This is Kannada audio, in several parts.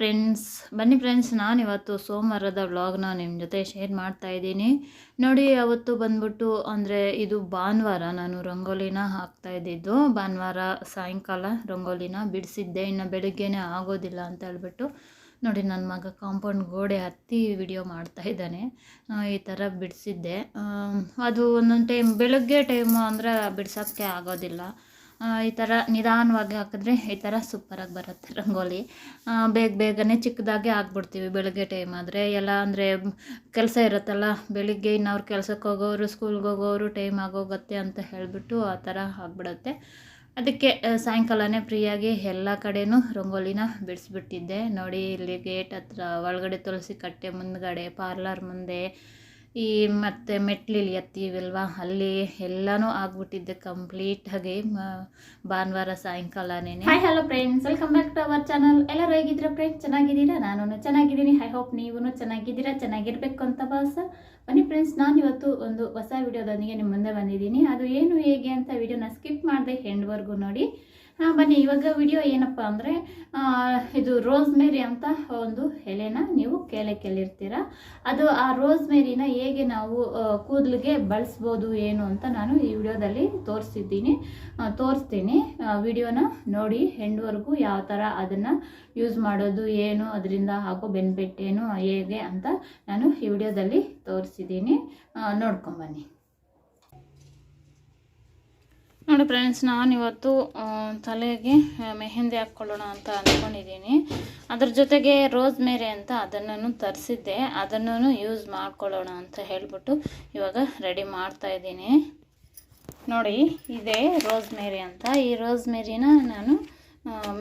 ಫ್ರೆಂಡ್ಸ್, ಬನ್ನಿ ಫ್ರೆಂಡ್ಸ್ ನಾನು ಇವತ್ತು ಸೋಮವಾರದ ವ್ಲಾಗ್ನ ನಿಮ್ಮ ಜೊತೆ ಶೇರ್ ಮಾಡ್ತಾ ಇದ್ದೀನಿ. ನೋಡಿ, ಅವತ್ತು ಬಂದ್ಬಿಟ್ಟು ಅಂದರೆ ಇದು ಭಾನುವಾರ ನಾನು ರಂಗೋಲಿನ ಹಾಕ್ತಾ ಇದ್ದಿದ್ದು. ಭಾನುವಾರ ಸಾಯಂಕಾಲ ರಂಗೋಲಿನ ಬಿಡಿಸಿದ್ದೆ. ಇನ್ನು ಬೆಳಗ್ಗೆನೇ ಆಗೋದಿಲ್ಲ ಅಂತ ಹೇಳ್ಬಿಟ್ಟು ನೋಡಿ ನನ್ನ ಮಗ ಕಾಂಪೌಂಡ್ ಗೋಡೆ ಹತ್ತಿ ವಿಡಿಯೋ ಮಾಡ್ತಾ ಇದ್ದಾನೆ. ಈ ಥರ ಬಿಡಿಸಿದ್ದೆ. ಅದು ಒಂದೊಂದು ಟೈಮ್, ಬೆಳಗ್ಗೆ ಟೈಮು ಅಂದರೆ ಬಿಡ್ಸೋಕ್ಕೆ ಆಗೋದಿಲ್ಲ. ಈ ಥರ ನಿಧಾನವಾಗಿ ಹಾಕಿದ್ರೆ ಈ ಥರ ಸೂಪರಾಗಿ ಬರುತ್ತೆ ರಂಗೋಲಿ. ಬೇಗ ಬೇಗನೆ ಚಿಕ್ಕದಾಗೆ ಹಾಕ್ಬಿಡ್ತೀವಿ ಬೆಳಗ್ಗೆ ಟೈಮ್ ಆದರೆ. ಎಲ್ಲ ಅಂದರೆ ಕೆಲಸ ಇರುತ್ತಲ್ಲ, ಬೆಳಿಗ್ಗೆ ಇನ್ನವ್ರು ಕೆಲಸಕ್ಕೆ ಹೋಗೋರು ಸ್ಕೂಲ್ಗೆ ಹೋಗೋರು ಟೈಮ್ ಆಗೋಗುತ್ತೆ ಅಂತ ಹೇಳಿಬಿಟ್ಟು ಆ ಥರ ಆಗಿಬಿಡುತ್ತೆ. ಅದಕ್ಕೆ ಸಾಯಂಕಾಲನೇ ಫ್ರೀಯಾಗಿ ಎಲ್ಲ ಕಡೆಯೂ ರಂಗೋಲಿನ ಬಿಡಿಸ್ಬಿಟ್ಟಿದ್ದೆ. ನೋಡಿ ಇಲ್ಲಿ ಗೇಟ್ ಹತ್ರ ಒಳಗಡೆ ತುಳಸಿ ಕಟ್ಟೆ ಮುಂದ್ಗಡೆ ಪಾರ್ಲರ್ ಮುಂದೆ ಈ ಮತ್ತು ಮೆಟ್ಲಿಲಿ ಎತ್ತೀವಲ್ವಾ? ಅಲ್ಲಿ ಎಲ್ಲನೂ ಆಗ್ಬಿಟ್ಟಿದ್ದೆ ಕಂಪ್ಲೀಟಾಗಿ ಭಾನುವಾರ ಸಾಯಂಕಾಲನೇ. Hi hello friends welcome back to our channel ಎಲ್ಲರೂ ಹೇಗಿದ್ದೀರಾ ಫ್ರೆಂಡ್ಸ್ ಚೆನ್ನಾಗಿದ್ದೀರಾ? ನಾನು ಚೆನ್ನಾಗಿದ್ದೀನಿ. ಐ ಹೋಪ್ ನೀವೂ ಚೆನ್ನಾಗಿದ್ದೀರಾ, ಚೆನ್ನಾಗಿರ್ಬೇಕು ಅಂತ ಭಾಸ. ಬನ್ನಿ ಫ್ರೆಂಡ್ಸ್ ನಾನು ಇವತ್ತು ಒಂದು ಹೊಸ ವಿಡಿಯೋದೊಂದಿಗೆ ನಿಮ್ಮ ಮುಂದೆ ಬಂದಿದ್ದೀನಿ. ಅದು ಏನು, ಹೇಗೆ ಅಂತ ವಿಡಿಯೋನ ಸ್ಕಿಪ್ ಮಾಡಿದೆ ಎಂಡ್ವರೆಗೂ ನೋಡಿ. ಬನ್ನಿ, ಇವಾಗ ವಿಡಿಯೋ ಏನಪ್ಪ ಅಂದರೆ ಇದು ರೋಸ್ ಮೇರಿ ಅಂತ ಒಂದು ಎಲೆನ ನೀವು ಕೇಳೆ ಕೇಳಿರ್ತೀರ. ಅದು ಆ ರೋಸ್ ಮೇರಿನ ಹೇಗೆ ನಾವು ಕೂದಲಿಗೆ ಬಳಸ್ಬೋದು ಏನು ಅಂತ ನಾನು ಈ ವಿಡಿಯೋದಲ್ಲಿ ತೋರಿಸಿದ್ದೀನಿ. ತೋರಿಸ್ತೀನಿ. ವಿಡಿಯೋನ ನೋಡಿ ಹೆಂಡ್ವರೆಗೂ ಯಾವ ಥರ ಅದನ್ನು ಯೂಸ್ ಮಾಡೋದು, ಏನು, ಅದರಿಂದ ಆಗೋ ಬೆನಿಫಿಟ್ ಏನು, ಹೇಗೆ ಅಂತ ನಾನು ಈ ವಿಡಿಯೋದಲ್ಲಿ ತೋರಿಸಿದ್ದೀನಿ. ನೋಡ್ಕೊಂಬನ್ನಿ ನೋಡಿ ಫ್ರೆಂಡ್ಸ್ ನಾನು ಇವತ್ತು ತಲೆಗೆ ಮೆಹೆಂದಿ ಹಾಕ್ಕೊಳ್ಳೋಣ ಅಂತ ಅಂದ್ಕೊಂಡಿದ್ದೀನಿ ಅದ್ರ ಜೊತೆಗೆ ರೋಸ್ ಮೇರಿ ಅಂತ ಅದನ್ನು ತರಿಸಿದ್ದೆ. ಅದನ್ನು ಯೂಸ್ ಮಾಡ್ಕೊಳ್ಳೋಣ ಅಂತ ಹೇಳ್ಬಿಟ್ಟು ಇವಾಗ ರೆಡಿ ಮಾಡ್ತಾ ಇದ್ದೀನಿ. ನೋಡಿ, ಇದೆ ರೋಸ್ ಮೇರಿ ಅಂತ. ಈ ರೋಸ್ ಮೇರಿನ ನಾನು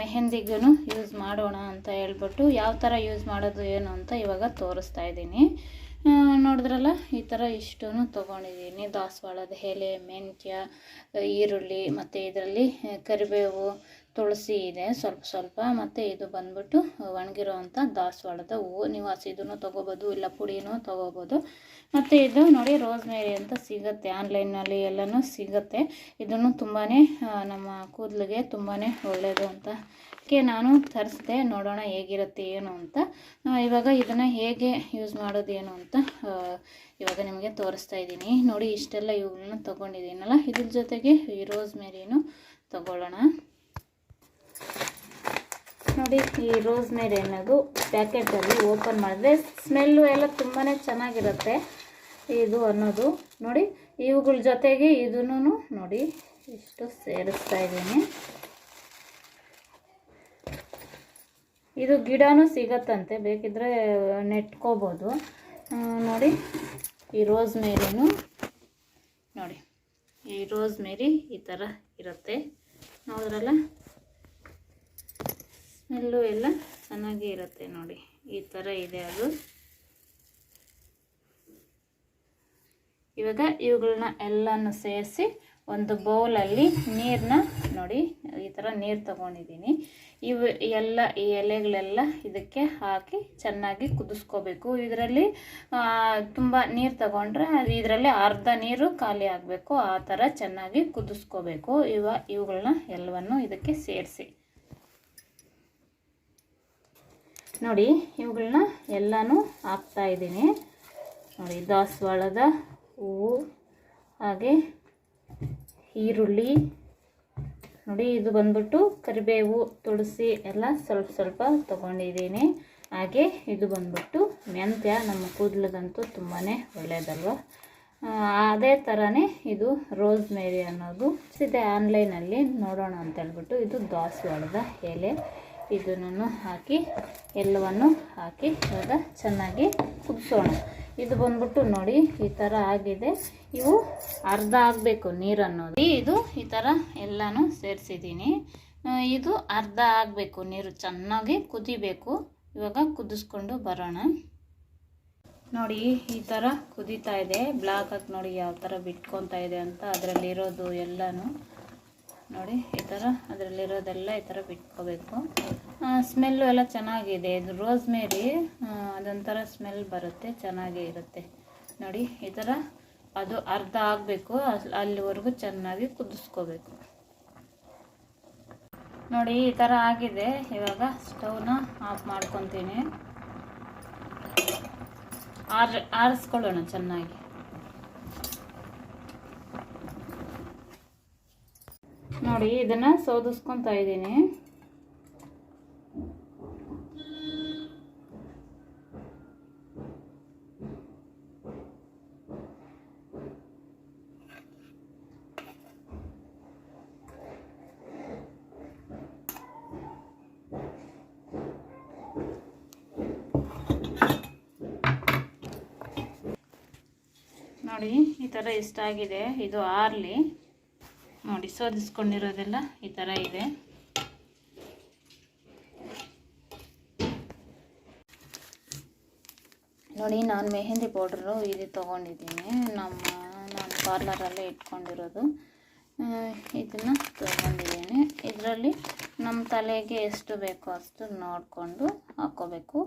ಮೆಹಂದಿಗೂ ಯೂಸ್ ಮಾಡೋಣ ಅಂತ ಹೇಳ್ಬಿಟ್ಟು, ಯಾವ ಥರ ಯೂಸ್ ಮಾಡೋದು ಏನು ಅಂತ ಇವಾಗ ತೋರಿಸ್ತಾ ಇದ್ದೀನಿ. ನೋಡಿದ್ರಲ್ಲ ಈ ಥರ ಇಷ್ಟೂ ತೊಗೊಂಡಿದ್ದೀನಿ. ದಾಸವಾಳದ ಎಲೆ ಮೆಂತ್ಯ ಈರುಳ್ಳಿ ಮತ್ತು ಇದರಲ್ಲಿ ಕರಿಬೇವು ತುಳಸಿ ಇದೆ. ಸ್ವಲ್ಪ ಸ್ವಲ್ಪ ಮತ್ತು ಇದು ಬಂದ್ಬಿಟ್ಟು ಒಣಗಿರೋವಂಥ ದಾಸವಾಳದ ಹೂವು. ನೀವು ಹಸಿದೂ ತೊಗೋಬೋದು, ಇಲ್ಲ ಪುಡಿನೂ ತೊಗೋಬೋದು. ಮತ್ತು ಇದು ನೋಡಿ ರೋಸ್ ಮೇರಿ ಅಂತ ಸಿಗುತ್ತೆ. ಆನ್ಲೈನಲ್ಲಿ ಎಲ್ಲನೂ ಸಿಗುತ್ತೆ. ಇದನ್ನು ತುಂಬಾ ನಮ್ಮ ಕೂದಲಿಗೆ ತುಂಬಾ ಒಳ್ಳೆಯದು ಅಂತ ನಾನು ತರಿಸಿದೆ. ನೋಡೋಣ ಹೇಗಿರುತ್ತೆ, ಏನು ಅಂತ. ಇವಾಗ ಇದನ್ನು ಹೇಗೆ ಯೂಸ್ ಮಾಡೋದು, ಏನು ಅಂತ ಇವಾಗ ನಿಮಗೆ ತೋರಿಸ್ತಾ ಇದ್ದೀನಿ. ನೋಡಿ ಇಷ್ಟೆಲ್ಲ ಇವುಗಳನ್ನ ತೊಗೊಂಡಿದ್ದೀನಲ್ಲ. ಇದ್ರ ಜೊತೆಗೆ ಈ ರೋಸ್ ಮೇರಿನೂ ತಗೊಳ್ಳೋಣ. ನೋಡಿ, ಈ ರೋಸ್ ಮೇರಿ ಅನ್ನೋದು ಪ್ಯಾಕೆಟಲ್ಲಿ ಓಪನ್ ಮಾಡಿದ್ರೆ ಸ್ಮೆಲ್ಲು ಎಲ್ಲ ತುಂಬಾ ಚೆನ್ನಾಗಿರುತ್ತೆ ಇದು ಅನ್ನೋದು. ನೋಡಿ, ಇವುಗಳ ಜೊತೆಗೆ ಇದನ್ನು ನೋಡಿ, ಇಷ್ಟು ಸೇರಿಸ್ತಾ ಇದ್ದೀನಿ. ಇದು ಗಿಡನೂ ಸಿಗತ್ತಂತೆ, ಬೇಕಿದ್ರೆ ನೆಟ್ಕೋಬೋದು. ನೋಡಿ, ಈ ರೋಸ್ ಮೇರಿನೂ ನೋಡಿ, ಈ ರೋಸ್ ಮೇರಿ ಈ ಥರ ಇರುತ್ತೆ. ನೋಡಿದ್ರಲ್ಲ? ಸ್ಮೆಲ್ಲು ಎಲ್ಲ ಚೆನ್ನಾಗಿ ಇರುತ್ತೆ ನೋಡಿ. ಈ ಥರ ಇದೆ ಅದು. ಇವಾಗ ಇವುಗಳನ್ನ ಎಲ್ಲನೂ ಸೇರಿಸಿ ಒಂದು ಬೌಲಲ್ಲಿ ನೀರನ್ನ ನೋಡಿ, ಈ ಥರ ನೀರು ತಗೊಂಡಿದ್ದೀನಿ. ಇವು ಎಲ್ಲ ಈ ಎಲೆಗಳೆಲ್ಲ ಇದಕ್ಕೆ ಹಾಕಿ ಚೆನ್ನಾಗಿ ಕುದಿಸ್ಕೋಬೇಕು. ಇದರಲ್ಲಿ ತುಂಬ ನೀರು ತಗೊಂಡ್ರೆ ಇದರಲ್ಲಿ ಅರ್ಧ ನೀರು ಖಾಲಿ ಆಗಬೇಕು. ಆ ಥರ ಚೆನ್ನಾಗಿ ಕುದಿಸ್ಕೋಬೇಕು. ಇವ ಇವುಗಳನ್ನ ಎಲ್ಲವನ್ನು ಇದಕ್ಕೆ ಸೇರಿಸಿ. ನೋಡಿ ಇವುಗಳನ್ನ ಎಲ್ಲನೂ ಹಾಕ್ತಾ ಇದ್ದೀನಿ. ನೋಡಿ, ದಾಸವಾಳದ ಹೂವು, ಹಾಗೆ ಈರುಳ್ಳಿ. ನೋಡಿ, ಇದು ಬಂದ್ಬಿಟ್ಟು ಕರಿಬೇವು, ತುಳಸಿ ಎಲ್ಲ ಸ್ವಲ್ಪ ಸ್ವಲ್ಪ ತೊಗೊಂಡಿದ್ದೀನಿ. ಹಾಗೆ ಇದು ಬಂದ್ಬಿಟ್ಟು ಮೆಂತ್ಯ, ನಮ್ಮ ಕೂದಲದಂತೂ ತುಂಬಾ ಒಳ್ಳೆಯದಲ್ವ? ಅದೇ ಥರನೇ ಇದು ರೋಸ್ ಮೇರಿ ಅನ್ನೋದು ಇದೆ ಆನ್ಲೈನಲ್ಲಿ ನೋಡೋಣ ಅಂತ ಹೇಳ್ಬಿಟ್ಟು ಇದು ದಾಸವಾಳದ ಎಲೆ. ಇದನ್ನು ಹಾಕಿ, ಎಲ್ಲವನ್ನು ಹಾಕಿ ಇವಾಗ ಚೆನ್ನಾಗಿ ಕುದಿಸೋಣ. ಇದು ಬಂದ್ಬಿಟ್ಟು ನೋಡಿ, ಈ ಥರ ಆಗಿದೆ. ಇವು ಅರ್ಧ ಆಗಬೇಕು ನೀರು ಅನ್ನೋದು. ಇದು ಈ ಥರ ಎಲ್ಲನೂ ಸೇರಿಸಿದ್ದೀನಿ ಇದು ಅರ್ಧ ಆಗಬೇಕು ನೀರು, ಚೆನ್ನಾಗಿ ಕುದಿಬೇಕು. ಇವಾಗ ಕುದಿಸ್ಕೊಂಡು ಬರೋಣ. ನೋಡಿ, ಈ ಥರ ಕುದೀತಾ ಇದೆ. ಬ್ಲಾಕ್ ಹಾಕಿ ನೋಡಿ, ಯಾವ ಥರ ಬಿಟ್ಕೊತಾ ಇದೆ ಅಂತ ಅದರಲ್ಲಿರೋದು ಎಲ್ಲನೂ. ನೋಡಿ, ಈ ಥರ ಅದರಲ್ಲಿರೋದೆಲ್ಲ ಈ ಥರ ಬಿಟ್ಕೋಬೇಕು. ಸ್ಮೆಲ್ಲು ಎಲ್ಲ ಚೆನ್ನಾಗಿದೆ. ಇದು ರೋಸ್ ಮೇರಿ ಅದೊಂಥರ ಸ್ಮೆಲ್ ಬರುತ್ತೆ, ಚೆನ್ನಾಗೇ ಇರುತ್ತೆ. ನೋಡಿ, ಈ ಥರ ಅದು ಅರ್ಧ ಆಗಬೇಕು ಅಲ್ಲಿವರೆಗೂ ಚೆನ್ನಾಗಿ ಕುದಿಸ್ಕೋಬೇಕು. ನೋಡಿ, ಈ ಥರ ಆಗಿದೆ. ಇವಾಗ ಸ್ಟವ್ನ ಆಫ್ ಮಾಡ್ಕೊತೀನಿ. ಆರ್, ಆರಿಸ್ಕೊಳ್ಳೋಣ ಚೆನ್ನಾಗಿ. ನೋಡಿ ಇದನ್ನ ಸೋದಿಸ್ಕೊಂತ ಇದ್ದೀನಿ. ನೋಡಿ ಈ ಥರ ಇಷ್ಟಾಗಿದೆ ಇದು ಆರ್ಲಿ. ನೋಡಿ, ಸೋದಿಸ್ಕೊಂಡಿರೋದೆಲ್ಲ ಈ ಥರ ಇದೆ. ನೋಡಿ, ನಾನು ಮೆಹಂದಿ ಪೌಡ್ರು ಇದು ತೊಗೊಂಡಿದ್ದೀನಿ. ನಮ್ಮ, ನಾನು ಪಾರ್ಲರಲ್ಲೇ ಇಟ್ಕೊಂಡಿರೋದು. ಇದನ್ನು ತೊಗೊಂಡಿದ್ದೀನಿ. ಇದರಲ್ಲಿ ನಮ್ಮ ತಲೆಗೆ ಎಷ್ಟು ಬೇಕೋ ಅಷ್ಟು ನೋಡಿಕೊಂಡು ಹಾಕೋಬೇಕು.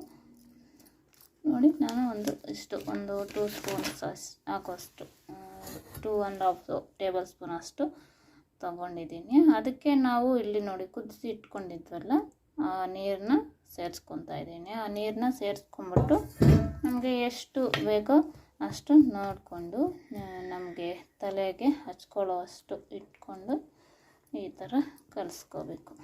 ನೋಡಿ, ನಾನು ಒಂದು, ಇಷ್ಟು, ಒಂದು ಟೂ ಸ್ಪೂನ್ಸ್ ಅಷ್ಟು ಹಾಕೋಷ್ಟು two and half tablespoon ಅಷ್ಟು ತೊಗೊಂಡಿದ್ದೀನಿ. ಅದಕ್ಕೆ ನಾವು ಇಲ್ಲಿ ನೋಡಿ ಕುದಿಸಿ ಇಟ್ಕೊಂಡಿದ್ವಲ್ಲ, ಆ ನೀರನ್ನ ಸೇರಿಸ್ಕೊತಾ ಇದ್ದೀನಿ. ಆ ನೀರನ್ನ ಸೇರಿಸ್ಕೊಂಬಿಟ್ಟು ನಮಗೆ ಎಷ್ಟು ಬೇಕೋ ಅಷ್ಟು ನೋಡಿಕೊಂಡು ನಮಗೆ ತಲೆಗೆ ಹಚ್ಕೊಳ್ಳೋ ಅಷ್ಟು ಇಟ್ಕೊಂಡು ಈ ಥರ ಕಲಿಸ್ಕೋಬೇಕು.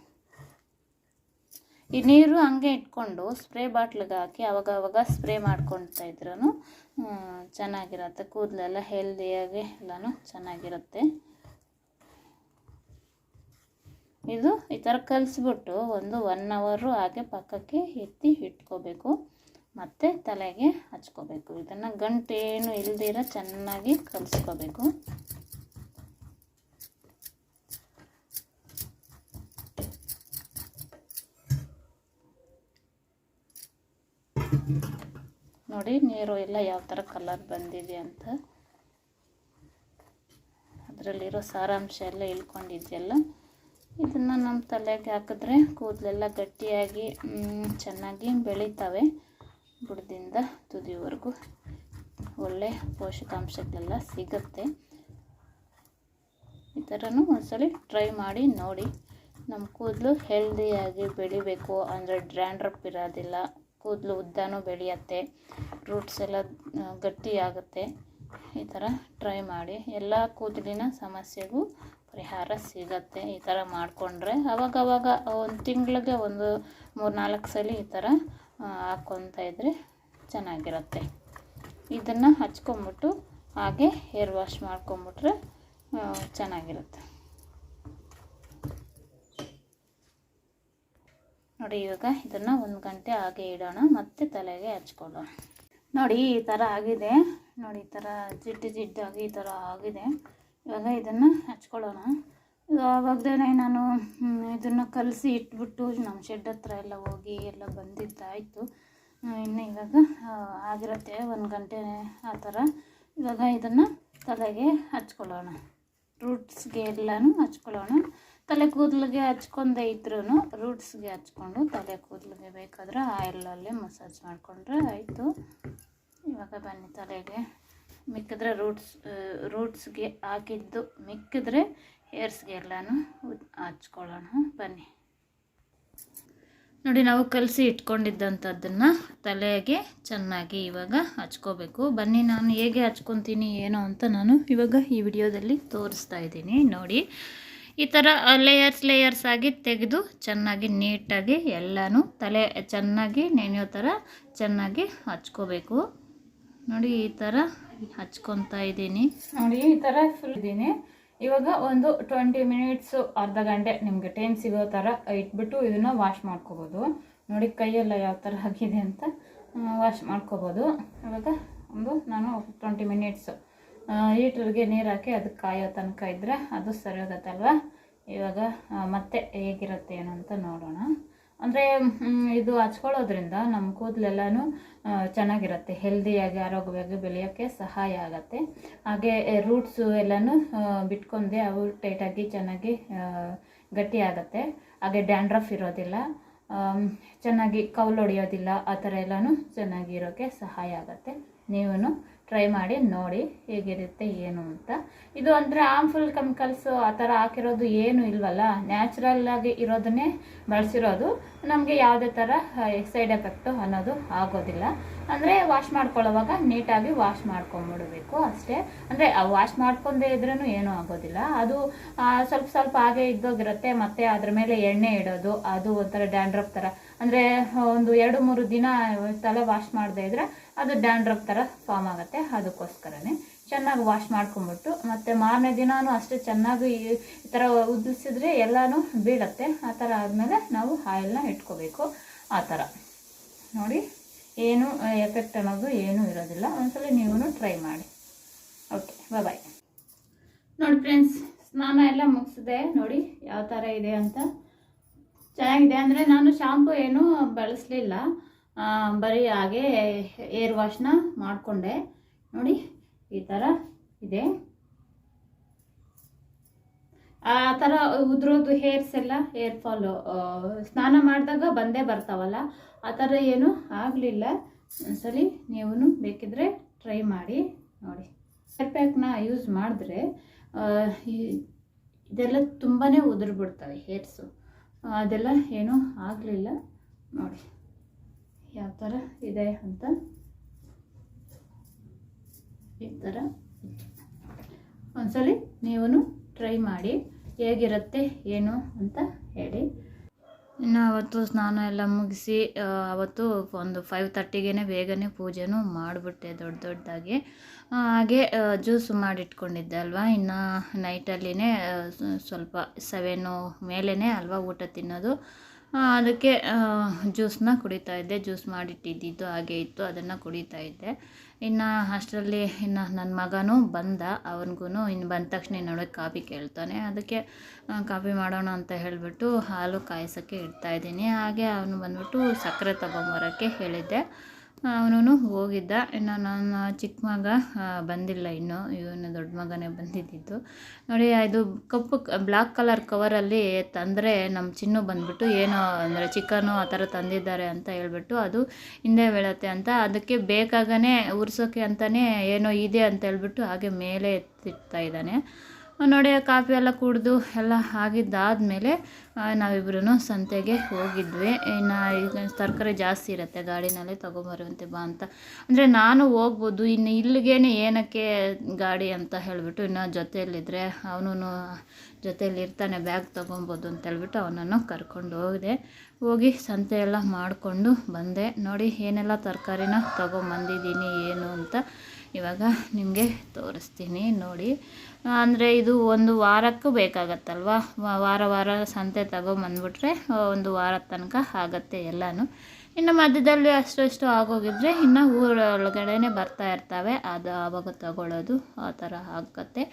ಈ ನೀರು ಹಂಗೆ ಇಟ್ಕೊಂಡು ಸ್ಪ್ರೇ ಬಾಟ್ಲಿಗೆ ಹಾಕಿ ಅವಾಗ ಅವಾಗ ಸ್ಪ್ರೇ ಮಾಡ್ಕೊಳ್ತಾ ಇದ್ರೂ ಚೆನ್ನಾಗಿರುತ್ತೆ. ಕೂದಲೆಲ್ಲ ಹೆಲ್ದಿಯಾಗಿ ಎಲ್ಲನೂ ಚೆನ್ನಾಗಿರುತ್ತೆ. ಇದು ಈ ಥರ ಕಲಿಸ್ಬಿಟ್ಟು ಒಂದು ಒನ್ ಅವರು ಹಾಗೆ ಪಕ್ಕಕ್ಕೆ ಎತ್ತಿ ಇಟ್ಕೋಬೇಕು. ಮತ್ತು ತಲೆಗೆ ಹಚ್ಕೋಬೇಕು. ಇದನ್ನು ಗಂಟೇನು ಇಲ್ದಿರ ಚೆನ್ನಾಗಿ ಕಲಿಸ್ಕೋಬೇಕು. ನೋಡಿ, ನೀರು ಎಲ್ಲ ಯಾವ ಥರ ಕಲರ್ ಬಂದಿದೆ ಅಂತ. ಅದರಲ್ಲಿರೋ ಸಾರಾಂಶ ಎಲ್ಲ ಇಳ್ಕೊಂಡಿದೆಯಲ್ಲ ಇದನ್ನು ನಮ್ಮ ತಲೆಗೆ ಹಾಕಿದ್ರೆ ಕೂದಲೆಲ್ಲ ಗಟ್ಟಿಯಾಗಿ ಚೆನ್ನಾಗಿ ಬೆಳೀತವೆ. ಬುಡದಿಂದ ತುದಿವರೆಗೂ ಒಳ್ಳೆ ಪೋಷಕಾಂಶಗಳೆಲ್ಲ ಸಿಗುತ್ತೆ. ಈ ಥರನೂ ಒಂದ್ಸಲಿ ಟ್ರೈ ಮಾಡಿ ನೋಡಿ. ನಮ್ಮ ಕೂದಲು ಹೆಲ್ದಿಯಾಗಿ ಬೆಳಿಬೇಕು, ಅಂದರೆ ಡ್ರ್ಯಾಂಡ್ರಪ್ ಇರೋದಿಲ್ಲ. ಕೂದಲು ಉದ್ದನೂ ಬೆಳೆಯುತ್ತೆ, ರೂಟ್ಸ್ ಎಲ್ಲ ಗಟ್ಟಿಯಾಗುತ್ತೆ. ಈ ಥರ ಟ್ರೈ ಮಾಡಿ. ಎಲ್ಲ ಕೂದಲಿನ ಸಮಸ್ಯೆಗೂ ಪರಿಹಾರ ಸಿಗತ್ತೆ ಈ ಥರ ಮಾಡಿಕೊಂಡ್ರೆ. ಅವಾಗವಾಗ ಒಂದು ತಿಂಗಳಿಗೆ ಒಂದು ಮೂರು ನಾಲ್ಕು ಸಲ ಈ ಥರ ಹಾಕ್ಕೊತ ಇದ್ದರೆ ಚೆನ್ನಾಗಿರುತ್ತೆ. ಇದನ್ನು ಹಚ್ಕೊಂಬಿಟ್ಟು ಹಾಗೆ ಹೇರ್ ವಾಶ್ ಮಾಡ್ಕೊಂಬಿಟ್ರೆ ಚೆನ್ನಾಗಿರುತ್ತೆ. ನೋಡಿ, ಇವಾಗ ಇದನ್ನು ಒಂದು ಗಂಟೆ ಹಾಗೆ ಇಡೋಣ, ಮತ್ತೆ ತಲೆಗೆ ಹಚ್ಕೊಳ್ಳೋಣ. ನೋಡಿ, ಈ ಥರ ಆಗಿದೆ. ನೋಡಿ, ಈ ಥರ ಜಿಡ್ಡು ಜಿಡ್ಡಾಗಿ ಈ ಥರ ಆಗಿದೆ. ಇವಾಗ ಇದನ್ನು ಹಚ್ಕೊಳ್ಳೋಣ. ಆವಾಗಲೇ ನಾನು ಇದನ್ನು ಕಲಸಿ ಇಟ್ಬಿಟ್ಟು ನಮ್ಮ ಶೆಡ್ ಹತ್ರ ಎಲ್ಲ ಹೋಗಿ ಎಲ್ಲ ಬಂದಿದ್ದಾಯಿತು. ಇನ್ನು ಇವಾಗ ಆಗಿರುತ್ತೆ. ಒಂದು ಗಂಟೆ ಆ ಥರ. ಇವಾಗ ಇದನ್ನು ತಲೆಗೆ ಹಚ್ಕೊಳ್ಳೋಣ. ರೂಟ್ಸ್ಗೆ ಎಲ್ಲನೂ ಹಚ್ಕೊಳ್ಳೋಣ. ತಲೆ ಕೂದಲಿಗೆ ಹಚ್ಕೊಂಡೇ ಇದ್ರೂ ರೂಟ್ಸ್ಗೆ ಹಚ್ಕೊಂಡು ತಲೆ ಕೂದಲಿಗೆ ಬೇಕಾದರೆ ಆಯಿಲಲ್ಲೇ ಮಸಾಜ್ ಮಾಡಿಕೊಂಡ್ರೆ ಆಯಿತು. ಇವಾಗ ಬನ್ನಿ ತಲೆಗೆ. ಮಿಕ್ಕಿದ್ರೆ ರೂಟ್ಸ್ ರೂಟ್ಸ್ಗೆ ಹಾಕಿದ್ದು ಮಿಕ್ಕಿದ್ರೆ ಹೇರ್ಸ್ಗೆ ಎಲ್ಲನೂ ಹಚ್ಕೊಳ್ಳೋಣ. ಬನ್ನಿ. ನೋಡಿ, ನಾವು ಕಲಸಿ ಇಟ್ಕೊಂಡಿದ್ದಂಥದ್ದನ್ನು ತಲೆಗೆ ಚೆನ್ನಾಗಿ ಇವಾಗ ಹಚ್ಕೋಬೇಕು. ಬನ್ನಿ, ನಾನು ಹೇಗೆ ಹಚ್ಕೊತೀನಿ, ಏನೋ ಅಂತ ನಾನು ಇವಾಗ ಈ ವಿಡಿಯೋದಲ್ಲಿ ತೋರಿಸ್ತಾ ಇದ್ದೀನಿ. ನೋಡಿ, ಈ ಥರ ಲೇಯರ್ಸ್ ಲೇಯರ್ಸ್ ಆಗಿ ತೆಗೆದು ಚೆನ್ನಾಗಿ ನೀಟಾಗಿ ಎಲ್ಲನೂ ತಲೆ ಚೆನ್ನಾಗಿ ನೆನೆಯೋ ಥರ ಚೆನ್ನಾಗಿ ಹಚ್ಕೋಬೇಕು. ನೋಡಿ, ಈ ಥರ ಹಚ್ಕೊತಾ ಇದ್ದೀನಿ. ನೋಡಿ, ಈ ಥರ ಫುಲ್ ಇದ್ದೀನಿ. ಇವಾಗ ಒಂದು ಟ್ವೆಂಟಿ ಮಿನಿಟ್ಸು ಅರ್ಧ ಗಂಟೆ ನಿಮಗೆ ಟೈಮ್ ಸಿಗೋ ಥರ ಇಟ್ಬಿಟ್ಟು ಇದನ್ನು ವಾಶ್ ಮಾಡ್ಕೋಬೋದು. ನೋಡಿ, ಕೈಯೆಲ್ಲ ಯಾವ ಥರ ಆಗಿದೆ ಅಂತ ವಾಶ್ ಮಾಡ್ಕೋಬೋದು. ಇವಾಗ ಒಂದು, ನಾನು ಟ್ವೆಂಟಿ ಮಿನಿಟ್ಸು ಹೀಟರ್ಗೆ ನೀರು ಹಾಕಿ ಅದಕ್ಕೆ ಕಾಯೋ ತನಕ ಇದ್ದರೆ ಅದು ಸರಿ ಹೋಗುತ್ತಲ್ವ ಇವಾಗ ಮತ್ತೆ ಹೇಗಿರುತ್ತೆ ಏನು ಅಂತ ನೋಡೋಣ. ಅಂದರೆ ಇದು ಹಚ್ಕೊಳ್ಳೋದ್ರಿಂದ ನಮ್ಮ ಕೂದಲೆಲ್ಲನೂ ಚೆನ್ನಾಗಿರುತ್ತೆ ಹೆಲ್ದಿಯಾಗಿ ಆರೋಗ್ಯವಾಗಿ ಬೆಳೆಯೋಕ್ಕೆ ಸಹಾಯ ಆಗುತ್ತೆ. ಹಾಗೆ ರೂಟ್ಸು ಎಲ್ಲನೂ ಬಿಟ್ಕೊಂಡೆ ಅವು ಟೈಟಾಗಿ ಚೆನ್ನಾಗಿ ಗಟ್ಟಿ ಆಗುತ್ತೆ ಹಾಗೆ ಡ್ಯಾಂಡ್ರಫ್ ಇರೋದಿಲ್ಲ ಚೆನ್ನಾಗಿ ಕೌಲು ಆ ಥರ ಎಲ್ಲನೂ ಚೆನ್ನಾಗಿರೋಕ್ಕೆ ಸಹಾಯ ಆಗುತ್ತೆ. ನೀವು ಟ್ರೈ ಮಾಡಿ, ನೋಡಿ ಹೇಗಿರುತ್ತೆ, ಏನು ಅಂತ. ಇದು ಅಂದರೆ ಆರ್ಮ್ಫುಲ್ ಕೆಮಿಕಲ್ಸು ಆ ಥರ ಹಾಕಿರೋದು ಏನು ಇಲ್ವಲ್ಲ? ನ್ಯಾಚುರಲ್ಲಾಗಿ ಇರೋದನ್ನೇ ಬಳಸಿರೋದು. ನಮಗೆ ಯಾವುದೇ ಥರ ಸೈಡ್ ಎಫೆಕ್ಟು ಅನ್ನೋದು ಆಗೋದಿಲ್ಲ. ಅಂದರೆ ವಾಶ್ ಮಾಡ್ಕೊಳ್ಳೋವಾಗ ನೀಟಾಗಿ ವಾಶ್ ಮಾಡ್ಕೊಂಬಿಡಬೇಕು ಅಷ್ಟೇ. ಅಂದರೆ ವಾಶ್ ಮಾಡ್ಕೊಂಡೇ ಇದ್ರೂ ಏನೂ ಆಗೋದಿಲ್ಲ. ಅದು ಸ್ವಲ್ಪ ಸ್ವಲ್ಪ ಹಾಗೆ ಇದ್ದೋಗಿರುತ್ತೆ. ಮತ್ತೆ ಅದ್ರ ಮೇಲೆ ಎಣ್ಣೆ ಇಡೋದು, ಅದು ಒಂಥರ ಡ್ಯಾಂಡ್ರಫ್ ಥರ. ಅಂದರೆ ಒಂದು ಎರಡು ಮೂರು ದಿನ ತಲೆ ವಾಶ್ ಮಾಡದೇ ಇದ್ದರೆ ಅದು ಡ್ಯಾಂಡ್ರಫ್ ಥರ ಫಾರ್ಮ್ ಆಗುತ್ತೆ, ಅದಕ್ಕೋಸ್ಕರನೇ. ಚೆನ್ನಾಗಿ ವಾಶ್ ಮಾಡ್ಕೊಂಬಿಟ್ಟು, ಮತ್ತು ಮಾರನೇ ದಿನಾನು ಅಷ್ಟೇ ಚೆನ್ನಾಗಿ ಈ ಥರ ಉದ್ದಿಸಿದ್ರೆ ಎಲ್ಲನೂ ಬೀಳತ್ತೆ. ಆ ಥರ ಆದಮೇಲೆ ನಾವು ಆಯಿಲ್ನ ಇಟ್ಕೋಬೇಕು. ಆ ಥರ ನೋಡಿ, ಏನು ಎಫೆಕ್ಟ್ ಅನ್ನೋದು ಏನೂ ಇರೋದಿಲ್ಲ. ಒಂದ್ಸಲ ನೀವು ಟ್ರೈ ಮಾಡಿ. ಓಕೆ ಬಾಯ್ ನೋಡಿ ಫ್ರೆಂಡ್ಸ್ ಸ್ನಾನ ಎಲ್ಲ ಮುಗಿಸಿದೆ. ನೋಡಿ, ಯಾವ ಥರ ಇದೆ ಅಂತ. ಚೆನ್ನಾಗಿದೆ. ಅಂದರೆ ನಾನು ಶಾಂಪು ಏನೂ ಬಳಸಲಿಲ್ಲ. ಬರೀ ಹಾಗೆ ಏರ್ ವಾಶ್ನ ಮಾಡಿಕೊಂಡೆ. ನೋಡಿ, ಈ ಥರ ಇದೆ. ಆ ಥರ ಉದ್ರೋದು ಹೇರ್ಸ್ ಎಲ್ಲ ಹೇರ್ ಫಾಲು ಸ್ನಾನ ಮಾಡಿದಾಗ ಬಂದೇ ಬರ್ತಾವಲ್ಲ, ಆ ಥರ ಏನೂ ಆಗಲಿಲ್ಲ. ಒಂದ್ಸಲಿ ನೀವು ಬೇಕಿದ್ರೆ ಟ್ರೈ ಮಾಡಿ, ನೋಡಿ. ಹೇರ್ ಪ್ಯಾಕ್ನ ಯೂಸ್ ಮಾಡಿದ್ರೆ ಇದೆಲ್ಲ ತುಂಬಾ ಉದುರ್ಬಿಡ್ತವೆ ಹೇರ್ಸು ಅದೆಲ್ಲ ಏನೂ ಆಗಲಿಲ್ಲ. ನೋಡಿ, ಯಾವ ಥರ ಇದೆ ಅಂತ. ಈ ಥರ. ಒಂದ್ಸಲಿ ನೀವು ಟ್ರೈ ಮಾಡಿ, ಹೇಗಿರುತ್ತೆ, ಏನು ಅಂತ ಹೇಳಿ. ಇನ್ನು ಅವತ್ತು ಸ್ನಾನ ಎಲ್ಲ ಮುಗಿಸಿ ಅವತ್ತು ಒಂದು ಫೈವ್ ತರ್ಟಿಗೆ ಬೇಗನೆ ಪೂಜೆನೂ ಮಾಡಿಬಿಟ್ಟೆ ದೊಡ್ಡ ದೊಡ್ಡದಾಗಿ. ಹಾಗೆ ಜ್ಯೂಸ್ ಮಾಡಿಟ್ಕೊಂಡಿದ್ದೆ ಅಲ್ವಾ? ಇನ್ನು ನೈಟಲ್ಲಿನೇ ಸ್ವಲ್ಪ ಸೆವೆನು ಮೇಲೇ ಅಲ್ವಾ ಊಟ ತಿನ್ನೋದು. ಅದಕ್ಕೆ ಜ್ಯೂಸನ್ನ ಕುಡಿತಾ ಇದ್ದೆ. ಜ್ಯೂಸ್ ಮಾಡಿಟ್ಟಿದ್ದಿದ್ದು ಹಾಗೆ ಇತ್ತು, ಅದನ್ನು ಕುಡಿತಾ ಇದ್ದೆ. ಇನ್ನು ಅಷ್ಟರಲ್ಲಿ ಇನ್ನು ನನ್ನ ಮಗನೂ ಬಂದ ಅವನಿಗೂ ಇನ್ನು ಬಂದ ತಕ್ಷಣ ನೋಡೋಕೆ ಕಾಫಿ ಕೇಳ್ತಾನೆ. ಅದಕ್ಕೆ ಕಾಫಿ ಮಾಡೋಣ ಅಂತ ಹೇಳಿಬಿಟ್ಟು ಹಾಲು ಕಾಯಿಸೋಕ್ಕೆ ಇಡ್ತಾಯಿದ್ದೀನಿ ಹಾಗೆ ಅವನು ಬಂದ್ಬಿಟ್ಟು ಸಕ್ಕರೆ ತೊಗೊಂಬರೋಕ್ಕೆ ಹೇಳಿದ್ದೆ. ಅವನು ಹೋಗಿದ್ದ. ಇನ್ನು ನನ್ನ ಚಿಕ್ಕ ಮಗ ಬಂದಿಲ್ಲ ಇನ್ನು. ಇವನು ದೊಡ್ಡ ಮಗನೇ ಬಂದಿದ್ದಿದ್ದು. ನೋಡಿ, ಇದು ಕಪ್ಪು ಬ್ಲ್ಯಾಕ್ ಕಲರ್ ಕವರಲ್ಲಿ ತಂದರೆ ನಮ್ಮ ಚಿನ್ನು ಬಂದ್ಬಿಟ್ಟು ಏನೋ ಅಂದರೆ ಚಿಕನು ಆ ಥರ ತಂದಿದ್ದಾರೆ ಅಂತ ಹೇಳ್ಬಿಟ್ಟು ಅದು ಹಿಂದೆ ಬೀಳತ್ತೆ ಅಂತ. ಅದಕ್ಕೆ ಬೇಕಾಗನೇ ಉರ್ಸೋಕ್ಕೆ ಅಂತಲೇ ಏನೋ ಇದೆ ಅಂತ ಹೇಳ್ಬಿಟ್ಟು ಹಾಗೆ ಮೇಲೆ ಎತ್ತಿಡ್ತಾ ಇದ್ದಾನೆ. ನೋಡಿ ಕಾಫಿ ಎಲ್ಲ ಕುಡಿದು ಎಲ್ಲ ಆಗಿದ್ದಾದಮೇಲೆ ನಾವಿಬ್ಬರೂ ಸಂತೆಗೆ ಹೋಗಿದ್ವಿ. ಇನ್ನು ಈಗ ತರಕಾರಿ ಜಾಸ್ತಿ ಇರುತ್ತೆ, ಗಾಡಿನಲ್ಲೇ ತೊಗೊಂಬರುವಂತೆ ಬಾ ಅಂತ. ಅಂದರೆ ನಾನು ಹೋಗ್ಬೋದು, ಇನ್ನು ಇಲ್ಲಿಗೇನೆ ಏನಕ್ಕೆ ಗಾಡಿ ಅಂತ ಹೇಳಿಬಿಟ್ಟು ಇನ್ನು ಜೊತೆಯಲ್ಲಿದ್ದರೆ ಅವನು ಜೊತೆಯಲ್ಲಿ ಇರ್ತಾನೆ, ಬ್ಯಾಗ್ ತೊಗೊಬೋದು ಹೇಳ್ಬಿಟ್ಟು ಅವನನ್ನು ಕರ್ಕೊಂಡು ಹೋಗಿದೆ. ಹೋಗಿ ಸಂತೆ ಎಲ್ಲ ಮಾಡಿಕೊಂಡು ಬಂದೆ. ನೋಡಿ, ಏನೆಲ್ಲ ತರಕಾರಿನ ತೊಗೊಂಬಂದಿದ್ದೀನಿ, ಏನು ಅಂತ ಇವಾಗ ನಿಮಗೆ ತೋರಿಸ್ತೀನಿ. ನೋಡಿ ಅಂದರೆ ಇದು ಒಂದು ವಾರಕ್ಕೂ ಬೇಕಾಗತ್ತಲ್ವ? ವಾರ ವಾರ ಸಂತೆ ತಗೊಂಬಂದ್ಬಿಟ್ರೆ ಒಂದು ವಾರದ ತನಕ ಆಗತ್ತೆ ಎಲ್ಲನೂ. ಇನ್ನು ಮಧ್ಯದಲ್ಲಿ ಅಷ್ಟು ಆಗೋಗಿದ್ರೆ ಇನ್ನು ಊರೊಳಗಡೆನೆ ಬರ್ತಾ ಇರ್ತವೆ. ಅದು ಆವಾಗ ತಗೊಳ್ಳೋದು ಆ ಥರ ಆಗತ್ತೆ.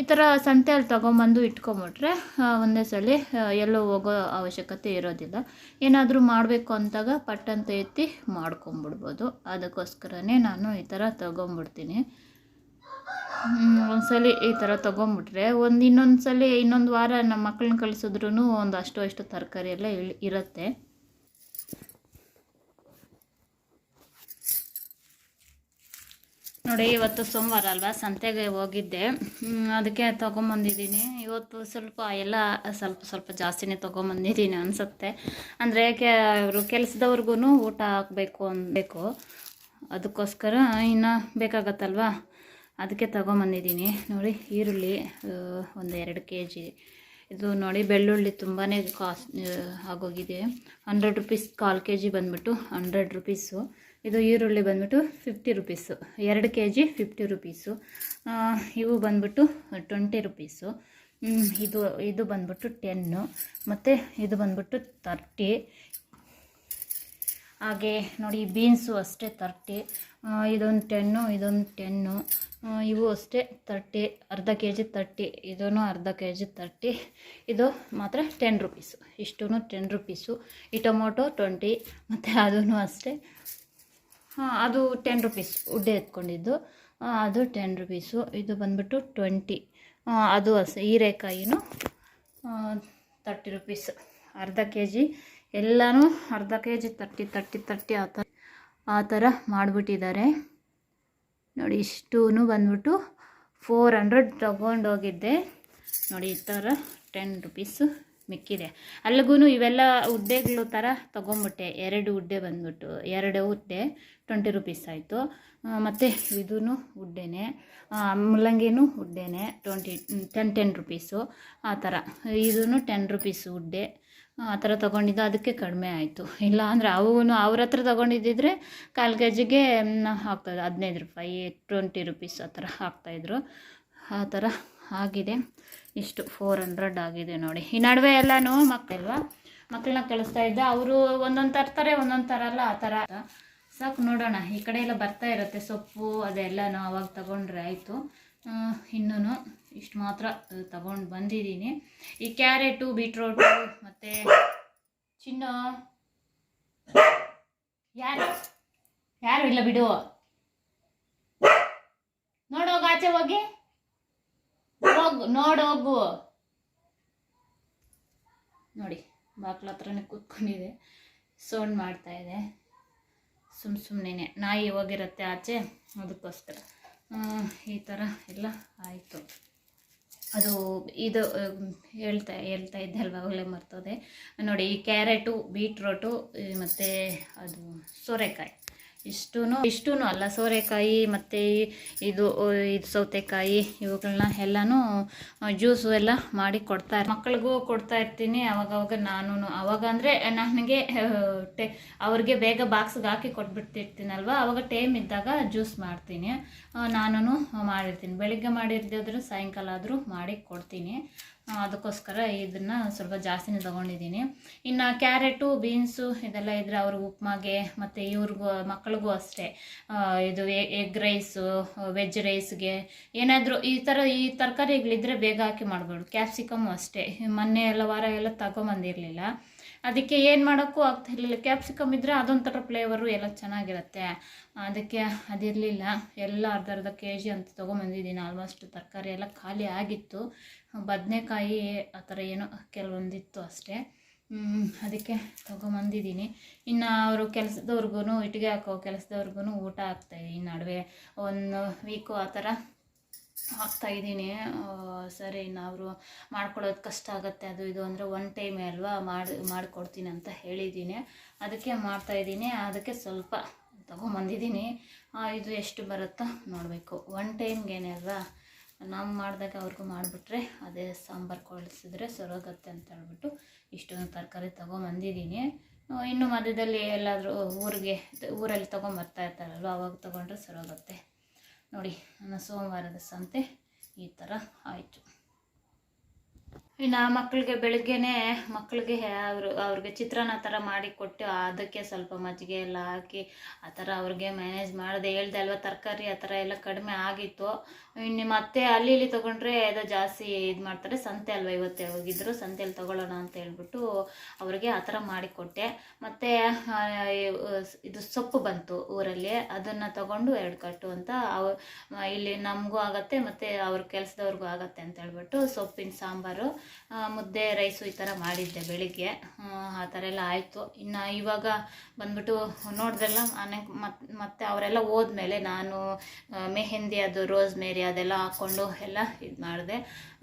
ಈ ಥರ ಸಂತೆಯಲ್ಲಿ ತೊಗೊಂಬಂದು ಇಟ್ಕೊಂಬಿಟ್ರೆ ಒಂದೇ ಸಲ ಎಲ್ಲೋ ಹೋಗೋ ಅವಶ್ಯಕತೆ ಇರೋದಿಲ್ಲ. ಏನಾದರೂ ಮಾಡಬೇಕು ಅಂತಾಗ ಪಟ್ಟಂತ ಎತ್ತಿ ಮಾಡ್ಕೊಂಬಿಡ್ಬೋದು. ಅದಕ್ಕೋಸ್ಕರನೇ ನಾನು ಈ ಥರ ತೊಗೊಂಬಿಡ್ತೀನಿ. ಒಂದ್ಸಲಿ ಈ ಥರ ತೊಗೊಂಬಿಟ್ರೆ ಒಂದು ಇನ್ನೊಂದು ಸಲ ಇನ್ನೊಂದು ವಾರ ನಮ್ಮ ಮಕ್ಕಳನ್ನ ಕಳಿಸಿದ್ರೂ ಒಂದು ಅಷ್ಟು ಅಷ್ಟು ತರಕಾರಿ ಎಲ್ಲ ಇರುತ್ತೆ. ನೋಡಿ, ಇವತ್ತು ಸೋಮವಾರ ಅಲ್ವಾ? ಸಂತೆಗೆ ಹೋಗಿದ್ದೆ. ಅದಕ್ಕೆ ತೊಗೊಂಬಂದಿದ್ದೀನಿ. ಇವತ್ತು ಸ್ವಲ್ಪ ಎಲ್ಲ ಸ್ವಲ್ಪ ಸ್ವಲ್ಪ ಜಾಸ್ತಿನೇ ತೊಗೊಂಬಂದಿದ್ದೀನಿ ಅನಿಸುತ್ತೆ. ಅಂದರೆ ಕೆ ಅವರು ಕೆಲಸದವ್ರಿಗೂ ಊಟ ಹಾಕಬೇಕು ಅನ್ಬೇಕು. ಅದಕ್ಕೋಸ್ಕರ ಇನ್ನು ಬೇಕಾಗತ್ತಲ್ವಾ? ಅದಕ್ಕೆ ತೊಗೊಂಬಂದಿದ್ದೀನಿ. ನೋಡಿ, ಈರುಳ್ಳಿ ಒಂದು ಎರಡು ಕೆ ಜಿ ಇದು ನೋಡಿ, ಬೆಳ್ಳುಳ್ಳಿ ತುಂಬಾ ಕಾಸ್ಟ್ ಆಗೋಗಿದೆ. ಹಂಡ್ರೆಡ್ ರುಪೀಸ್ ಕಾಲು ಕೆ ಜಿ ಬಂದುಬಿಟ್ಟು ಹಂಡ್ರೆಡ್ ರುಪೀಸು. ಇದು ಈರುಳ್ಳಿ ಬಂದುಬಿಟ್ಟು ಫಿಫ್ಟಿ ರುಪೀಸು. ಎರಡು ಕೆ ಜಿ ಫಿಫ್ಟಿ ರುಪೀಸು. ಇವು ಬಂದ್ಬಿಟ್ಟು ಟ್ವೆಂಟಿ ರುಪೀಸು. ಇದು ಇದು ಬಂದ್ಬಿಟ್ಟು ಟೆನ್ನು. ಮತ್ತು ಇದು ಬಂದ್ಬಿಟ್ಟು ತರ್ಟಿ. ಹಾಗೆ ನೋಡಿ, ಬೀನ್ಸು ಅಷ್ಟೇ ತರ್ಟಿ. ಇದೊಂದು ಟೆನ್ನು ಇದೊಂದು ಟೆನ್ನು. ಇವು ಅಷ್ಟೇ, ತರ್ಟಿ, ಅರ್ಧ ಕೆ ಜಿ ತರ್ಟಿ ಇದೂ ಅರ್ಧ ಕೆ ಜಿ ತರ್ಟಿ. ಇದು ಮಾತ್ರ ಟೆನ್ ರುಪೀಸು ಇಷ್ಟೂ ಟೆನ್ ರುಪೀಸು ಈ ಟೊಮೊಟೊ ಟ್ವೆಂಟಿ ಮತ್ತು ಅದೂ ಅಷ್ಟೇ. ಹಾಂ, ಅದು ಟೆನ್ ರುಪೀಸ್ ಉಡ್ಡೆ ಎತ್ಕೊಂಡಿದ್ದು. ಅದು ಟೆನ್ ರುಪೀಸು ಇದು ಬಂದ್ಬಿಟ್ಟು ಟ್ವೆಂಟಿ ಅದು ಅಷ್ಟೇ ಹೀರೆಕಾಯಿನೂ ತರ್ಟಿ ರುಪೀಸ್ ಅರ್ಧ ಕೆ ಜಿ ಎಲ್ಲನೂ ಅರ್ಧ K G thirty thirty thirty ಆ ಥರ ಆ ಥರ ಮಾಡಿಬಿಟ್ಟಿದ್ದಾರೆ. ನೋಡಿ ಇಷ್ಟೂ ಬಂದ್ಬಿಟ್ಟು ಫೋರ್ ಹಂಡ್ರೆಡ್ ತೊಗೊಂಡೋಗಿದ್ದೆ. ನೋಡಿ, ಈ ಥರ ಟೆನ್ ರುಪೀಸು ಮಿಕ್ಕಿದೆ. ಅಲ್ಲಿಗೂ ಇವೆಲ್ಲ ಉಡ್ಡೆಗಳು ಥರ ತೊಗೊಂಬಿಟ್ಟೆ. ಎರಡು ಉಡ್ಡೆ ಬಂದ್ಬಿಟ್ಟು, ಎರಡು ಉಡ್ಡೆ ಟ್ವೆಂಟಿ ರುಪೀಸ್ ಆಯಿತು. ಮತ್ತು ಇದೂ ಉಡ್ಡೆನೆ ಮುಲ್ಲಂಗಿನೂ ಉಡ್ಡೆನೆ ಟ್ವೆಂಟಿ ಟೆನ್ ಟೆನ್ ರುಪೀಸು ಆ ಥರ. ಇದೂ ಟೆನ್ ರುಪೀಸು ಉಡ್ಡೆ ಆ ಥರ ತೊಗೊಂಡಿದ್ದು ಅದಕ್ಕೆ ಕಡಿಮೆ ಆಯಿತು. ಇಲ್ಲ ಅಂದರೆ ಅವೂ ಅವ್ರ ಹತ್ರ ತೊಗೊಂಡಿದ್ದಿದ್ರೆ ಕಾಲು ಕೆ ಜಿಗೆ ಹದಿನೈದು ರೂಪಾಯಿ ಟ್ವೆಂಟಿ ರುಪೀಸ್ ಆ ಥರ ಹಾಕ್ತಾಯಿದ್ರು ಆ ಥರ ಆಗಿದೆ. ಇಷ್ಟು ಫೋರ್ ಹಂಡ್ರೆಡ್ ಆಗಿದೆ ನೋಡಿ. ಈ ನಡುವೆ ಎಲ್ಲನೂ ಮಕ್ಕಳಲ್ವಾ ಮಕ್ಕಳನ್ನ ಕಳಿಸ್ತಾ ಇದ್ದೆ. ಅವರು ಒಂದೊಂದು ತರ್ತಾರೆ, ಒಂದೊಂದು ತರಲ್ಲ, ಆ ಥರ. ಸಾಕು ನೋಡೋಣ. ಈ ಕಡೆ ಎಲ್ಲ ಬರ್ತಾ ಇರುತ್ತೆ ಸೊಪ್ಪು, ಅದೆಲ್ಲನೂ ಅವಾಗ ತಗೊಂಡ್ರೆ ಆಯಿತು. ಇನ್ನೂ ಇಷ್ಟು ಮಾತ್ರ ತಗೊಂಡು ಬಂದಿದ್ದೀನಿ. ಈ ಕ್ಯಾರೆಟು, ಬೀಟ್ರೋಟು, ಮತ್ತು ಚಿನ್ನ. ಯಾರು? ಯಾರು ಇಲ್ಲ ಬಿಡು. ನೋಡೋಗ ಆಚೆ ಹೋಗಿ. ಹೋಗು ನೋಡೋಗು ನೋಡಿ ಬಾಕ್ಲ ಹತ್ರನೇ ಕೂತ್ಕೊಂಡಿದೆ. ಸೌಂಡ್ ಮಾಡ್ತಾ ಇದೆ. ಸುಮ್ಮ ಸುಮ್ಮನೆ ನಾಯಿ ಹೋಗಿರುತ್ತೆ ಆಚೆ, ಅದಕ್ಕೋಸ್ಕರ. ಈ ಥರ ಎಲ್ಲ ಆಯಿತು. ಅದು ಇದು ಹೇಳ್ತಾ ಹೇಳ್ತಾ ಇದ್ದೆ ಅಲ್ವಾ ಒಳ್ಳೆ ಮರ್ತೋದೆ. ನೋಡಿ, ಈ ಕ್ಯಾರೆಟು, ಬೀಟ್ರೋಟು ಮತ್ತು ಅದು ಸೋರೆಕಾಯಿ. ಇಷ್ಟೂ ಇಷ್ಟೂ ಅಲ್ಲ, ಸೋರೆಕಾಯಿ ಮತ್ತು ಇದು ಇದು ಸೌತೆಕಾಯಿ ಇವುಗಳನ್ನ ಎಲ್ಲನೂ ಜ್ಯೂಸು ಎಲ್ಲ ಮಾಡಿ ಕೊಡ್ತಾ ಇರ್- ಮಕ್ಕಳಿಗೂ ಕೊಡ್ತಾ ಇರ್ತೀನಿ, ಅವಾಗವಾಗ ನಾನು ಅವಾಗ ಅಂದರೆ, ನನಗೆ ಟೆ, ಅವ್ರಿಗೆ ಬೇಗ ಬಾಕ್ಸ್ಗೆ ಹಾಕಿ ಕೊಟ್ಬಿಡ್ತಿರ್ತೀನಲ್ವ? ಅವಾಗ ಟೈಮ್ ಇದ್ದಾಗ ಜ್ಯೂಸ್ ಮಾಡ್ತೀನಿ. ನಾನು ಮಾಡಿರ್ತೀನಿ. ಬೆಳಿಗ್ಗೆ ಮಾಡಿರ್ದಿದ್ರೆ ಸಾಯಂಕಾಲ ಆದರೂ ಮಾಡಿ ಕೊಡ್ತೀನಿ. ಅದಕ್ಕೋಸ್ಕರ ಇದನ್ನು ಸ್ವಲ್ಪ ಜಾಸ್ತಿನೇ ತೊಗೊಂಡಿದ್ದೀನಿ. ಇನ್ನು ಕ್ಯಾರೆಟು, ಬೀನ್ಸು ಇದೆಲ್ಲ ಇದ್ದರೆ ಅವ್ರಿಗೆ ಉಪ್ಮಾಗೆ ಮತ್ತು ಇವ್ರಿಗೂ ಮಕ್ಕಳಿಗೂ ಅಷ್ಟೇ. ಇದು ಎಗ್ ರೈಸು, ವೆಜ್ ರೈಸ್ಗೆ ಏನಾದರೂ ಈ ಥರ ಈ ತರಕಾರಿಗಳಿದ್ದರೆ ಬೇಗ ಹಾಕಿ ಮಾಡ್ಬೋದು. ಕ್ಯಾಪ್ಸಿಕಮ್ಮು ಅಷ್ಟೇ. ಮೊನ್ನೆ ಎಲ್ಲ ವಾರ ಎಲ್ಲ ತಗೊಂಬಂದಿರಲಿಲ್ಲ. ಅದಕ್ಕೆ ಏನು ಮಾಡೋಕ್ಕೂ ಆಗ್ತಿರ್ಲಿಲ್ಲ ಕ್ಯಾಪ್ಸಿಕಮ್ ಇದ್ದರೆ ಅದೊಂಥರ ಫ್ಲೇವರು ಎಲ್ಲ ಚೆನ್ನಾಗಿರುತ್ತೆ. ಅದಕ್ಕೆ ಅದಿರಲಿಲ್ಲ. ಎಲ್ಲ ಅರ್ಧ ಅರ್ಧ ಕೆ ಜಿ ಅಂತ ತೊಗೊಂಬಂದಿದ್ದೀನಿ. ಆಲ್ಮೋಸ್ಟ್ ತರಕಾರಿ ಎಲ್ಲ ಖಾಲಿ ಆಗಿತ್ತು. ಬದನೆಕಾಯಿ ಆ ಥರ ಏನೋ ಕೆಲವೊಂದಿತ್ತು ಅಷ್ಟೇ. ಅದಕ್ಕೆ ತೊಗೊಂಬಂದಿದ್ದೀನಿ. ಇನ್ನು ಅವರು ಕೆಲಸದವ್ರಿಗೂ ಇಟ್ಟಿಗೆ ಹಾಕೋ ಕೆಲಸದವ್ರಿಗೂ ಊಟ ಹಾಕ್ತಾಯಿದ್ದೀನಿ ಈ ನಡುವೆ ಒಂದು ವೀಕು ಆ ಥರ ಹಾಕ್ತಾಯಿದ್ದೀನಿ ಸರಿ, ಇನ್ನು ಅವರು ಮಾಡ್ಕೊಳ್ಳೋದು ಕಷ್ಟ ಆಗುತ್ತೆ, ಅದು ಇದು ಅಂದರೆ ಒನ್ ಟೈಮೇ ಅಲ್ವಾ, ಮಾಡಿ, ಮಾಡಿಕೊಡ್ತೀನಿ ಅಂತ ಹೇಳಿದ್ದೀನಿ. ಅದಕ್ಕೆ ಮಾಡ್ತಾಯಿದ್ದೀನಿ ಅದಕ್ಕೆ ಸ್ವಲ್ಪ ತೊಗೊಂಬಂದಿದ್ದೀನಿ. ಇದು ಎಷ್ಟು ಬರುತ್ತೋ ನೋಡಬೇಕು. ಒನ್ ಟೈಮ್ಗೇನೆ ಅಲ್ವಾ? ನಾವು ಮಾಡಿದಾಗ ಅವ್ರಿಗೂ ಮಾಡಿಬಿಟ್ರೆ ಅದೇ ಸಾಂಬಾರು ಕೊಳಿಸಿದ್ರೆ ಸರೋಗತ್ತೆ ಅಂತ ಹೇಳ್ಬಿಟ್ಟು ಇಷ್ಟೊಂದು ತರಕಾರಿ ತೊಗೊಂಬಂದಿದ್ದೀನಿ. ಇನ್ನು ಮಧ್ಯದಲ್ಲಿ ಎಲ್ಲಾದರೂ ಊರಿಗೆ, ಊರಲ್ಲಿ ತೊಗೊಂಬರ್ತಾ ಇರ್ತಾರಲ್ವ, ಅವಾಗ ತೊಗೊಂಡ್ರೆ ಸರೋಗುತ್ತೆ. ನೋಡಿ, ನನ್ನ ಸೋಮವಾರದ ಸಂತೆ ಈ ಥರ ಆಯಿತು. ಇನ್ನು ಮಕ್ಕಳಿಗೆ ಬೆಳಗ್ಗೆನೆ ಮಕ್ಕಳಿಗೆ ಅವರು, ಅವ್ರಿಗೆ ಚಿತ್ರಾನ್ನ ಥರ ಮಾಡಿ ಕೊಟ್ಟು ಅದಕ್ಕೆ ಸ್ವಲ್ಪ ಮಜ್ಜಿಗೆ ಎಲ್ಲ ಹಾಕಿ ಆ ಥರ ಅವ್ರಿಗೆ ಮ್ಯಾನೇಜ್ ಮಾಡಿದೆ. ಹೇಳ್ದೆ ಅಲ್ವಾ, ತರಕಾರಿ ಆ ಥರ ಎಲ್ಲ ಕಡಿಮೆ ಆಗಿತ್ತು. ಇನ್ನು ಮತ್ತೆ ಅಲ್ಲಿ ಇಲ್ಲಿ ತೊಗೊಂಡ್ರೆ ಅದು ಜಾಸ್ತಿ ಇದು ಮಾಡ್ತಾರೆ. ಸಂತೆ ಅಲ್ವಾ ಇವತ್ತೇ ಹೋಗಿದ್ರು ಸಂತೆಯಲ್ಲಿ ತೊಗೊಳ್ಳೋಣ ಅಂತ ಹೇಳ್ಬಿಟ್ಟು ಅವ್ರಿಗೆ ಆ ಥರ ಮಾಡಿಕೊಟ್ಟೆ ಮತ್ತು ಇದು ಸೊಪ್ಪು ಬಂತು ಊರಲ್ಲಿ. ಅದನ್ನು ತಗೊಂಡು ಎರಡು ಕಟ್ಟು ಅಂತ ಅವ, ಇಲ್ಲಿ ನಮಗೂ ಆಗತ್ತೆ, ಮತ್ತು ಅವ್ರ ಕೆಲಸದವ್ರಿಗೂ ಆಗತ್ತೆ ಅಂತ ಹೇಳ್ಬಿಟ್ಟು ಸೊಪ್ಪಿನ ಸಾಂಬಾರು. ಮುದ್ದೆ ರೈಸು ಈ ಥರ ಮಾಡಿದ್ದೆ ಬೆಳಿಗ್ಗೆ. ಆ, ಥರ ಎಲ್ಲ ಆಯಿತು. ಇನ್ನು ಇವಾಗ ಬಂದ್ಬಿಟ್ಟು ನೋಡಿದ್ರಲ್ಲ ನನಗೆ ಮತ್ತೆ ಮತ್ತೆ ಅವರೆಲ್ಲ ಹೋದ್ಮೇಲೆ ನಾನು ಮೆಹೆಂದಿ ಅದು ರೋಸ್ ಮೇರಿ ಅದೆಲ್ಲ ಹಾಕ್ಕೊಂಡು ಎಲ್ಲ ಇದು ಮಾಡಿದೆ.